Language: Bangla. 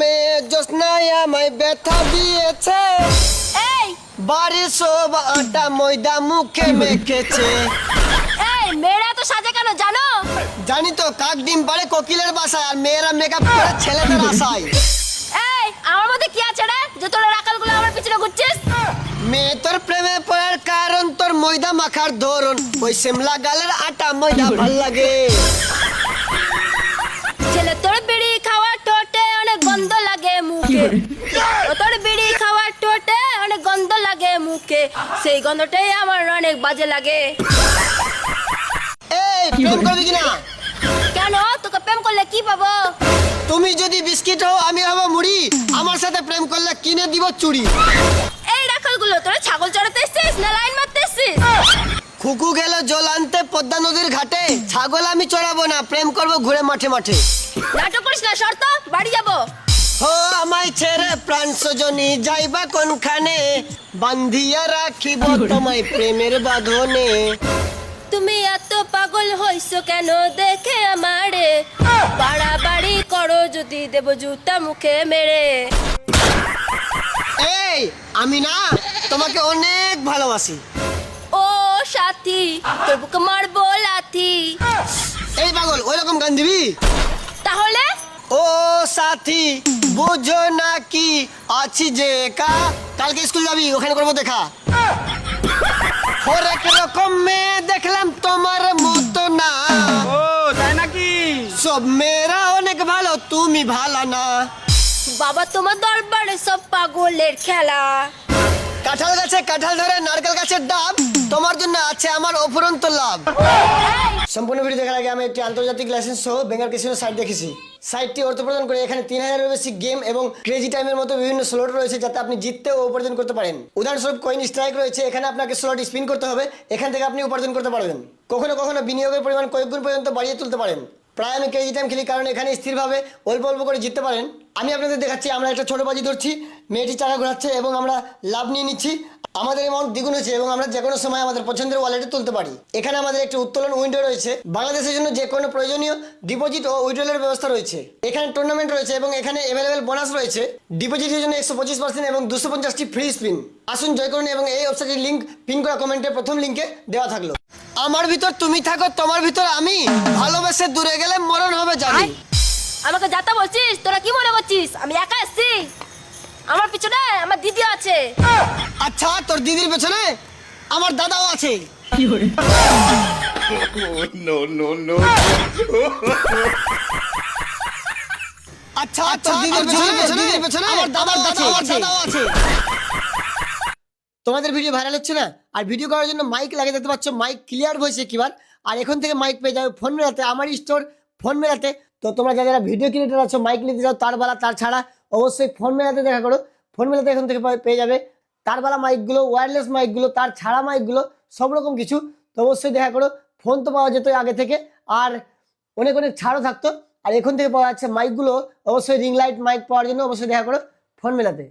মেয়ে জোসনায় আমায় ব্যথা দিয়েছে। এই! বাড়ির সব আটা ময়দা মুখে মেখেছে। এই মেয়েরা তো সাজে কেন জানো? জানি তো কাক ডিম পারে কোকিলের বাসায় আর মেয়েরা মেকআপ করে ছেলেদের আশায়। এই আমার মধ্যে কি আছে রে? যে তোরা রাকালগুলো আমার পিছনে ঘুরছিস? মেয়ে তোর প্রেমে পড়ার কারণ তোর ময়দা মাখার ধরন। ওই সেমলা গালের আটা ময়দা ভালো লাগে। মুখে সেই গন্ধটাই আমার অনেক বাজে লাগে। এই প্রেম করবি কিনা? কেন? তোকে প্রেম করলে কি পাবো? তুমি যদি বিস্কিট হও আমি হব মুড়ি। আমার সাথে প্রেম করলে কিনে দিব চুড়ি। এই রাখালগুলো তোরা ছাগল চড়াতে এসছিস না লাইন মারতে এসছিস খুকু গেল জল আনতে পদ্মা নদীর ঘাটে। ছাগল আমি চড়াবো না প্রেম করব ঘুরে মাঠে মাঠে। নাটক করিস না শর্ত বাড়ি যাব। হো আমায় ছেড়ে প্রাণ সজনী যাইবা কোনখানে? বান্ধিয়া রাখিব তোমায় প্রেমের বাঁধনে। তুমি এত পাগল হইছো কেন দেখে আমারে? বাড়াবাড়ি করো যদি দেব জুতা মুখে মেরে। এই আমি না তোমাকে অনেক ভালোবাসি। ও সাথী তোর বুকে মারবো লাথি এই পাগল ওই রকম গান দিবি? তাহলে ও সাথী বুঝো না কি আছি যে একা? কালকে স্কুল যাবি ওখানে করব দেখা। হরেক রকম মেয়ে দেখলাম তোমার মতো না। ও তাই নাকি? সব মেয়েরা অনেক ভালো তুমি ভালো না। বাবা তোমার দরবারে সব পাগলের খেলা। কাঁঠাল গাছে কাঁঠাল ধরে নারকেল গাছের ডাব তোমার জন্য আছে আমার অফুরন্ত লাভ। সম্পূর্ণ ভিডিও দেখার আগে আমি একটি আন্তর্জাতিক লাইসেন্স সহ বেঙ্গাল ক্যাসিনো সাইট দেখেছি। সাইটটি অর্থ প্রদান করে এখানে তিন হাজারের বেশি গেম এবং ক্রেজি টাইমের মতো বিভিন্ন স্লট রয়েছে যাতে আপনি জিততে ও উপার্জন করতে পারেন। উদাহরণস্বরূপ কয়েন স্ট্রাইক রয়েছে, এখানে আপনাকে স্লট স্পিন করতে হবে, এখান থেকে আপনি উপার্জন করতে পারবেন। কখনো কখনো বিনিয়োগের পরিমাণ কয়েক গুণ পর্যন্ত বাড়িয়ে তুলতে পারেন। প্রায় আমি ক্রেজি টাইম খেলি কারণ এখানে স্থিরভাবে অল্প অল্প করে জিততে পারেন। আমি আপনাদের দেখাচ্ছি, আমরা একটা ছোট বাজি ধরছি, মেয়েটি চাকা ঘোরাচ্ছে এবং আমরা লাভ নিয়ে নিচ্ছি। আমাদের অ্যামাউন্ট দ্বিগুণ হয়েছে এবং আমরা যে কোনো সময় আমাদের পছন্দের ওয়ালেটে তুলতে পারি। এখানে আমাদের একটি উত্তোলন উইন্ডো রয়েছে। বাংলাদেশের জন্য যে কোনো প্রয়োজনীয় ডিপোজিট ও উইড্রলের ব্যবস্থা রয়েছে। এখানে টুর্নামেন্ট রয়েছে এবং এখানে অ্যাভেলেবেল বোনাস রয়েছে। ডিপোজিটের জন্য একশো পঁচিশ পার্সেন্ট এবং দুশো পঞ্চাশটি ফ্রি স্পিন আসুন জয় করুন এবং এই ওয়েবসাইটের লিঙ্ক পিন করা কমেন্টের প্রথম লিঙ্কে দেওয়া থাকল। আমার ভিতর তুমি থাকো, তোমার ভিতর আমি। ভালোবেসে দূরে গেলে মরণ হবে জানি। আমাকে যাতা বলছিস, তোরা কি মনে করছিস? আমি একা এসছি। আমার পিছনে আমার দিদি আছে। আচ্ছা তোর দিদির পেছনে আমার দাদাও আছে। নো নো নো আচ্ছা তোর দিদির পেছনে দিদির পেছনে আমার দাদাও আছে। আমার দাদাও আছে। তোমাদের ভিডিও ভাইরাল হচ্ছে না? আর ভিডিও করার জন্য মাইক লাগিয়ে দেখতে পাচ্ছ মাইক ক্লিয়ার হয়েছে কিবার আর এখন থেকে মাইক পেয়ে যাবে ফোন মেলাতে আমার স্টোর ফোন মেলাতে। তো তোমরা যারা যারা ভিডিও ক্রিয়েটার আছো মাইক নিতে যাও তার বেলা তার ছাড়া অবশ্যই ফোন মেলাতে দেখা করো। ফোন মেলাতে এখন থেকে পেয়ে যাবে। তার বেলা মাইকগুলো ওয়্যারলেস মাইকগুলো তার ছাড়া মাইকগুলো সব রকম কিছু। তো অবশ্যই দেখা করো ফোন তো পাওয়া যেত আগে থেকে। আর অনেক অনেক ছাড়ও থাকতো। আর এখন থেকে পাওয়া যাচ্ছে মাইকগুলো অবশ্যই রিং লাইট মাইক পাওয়ার জন্য অবশ্যই দেখা করো ফোন মেলাতে।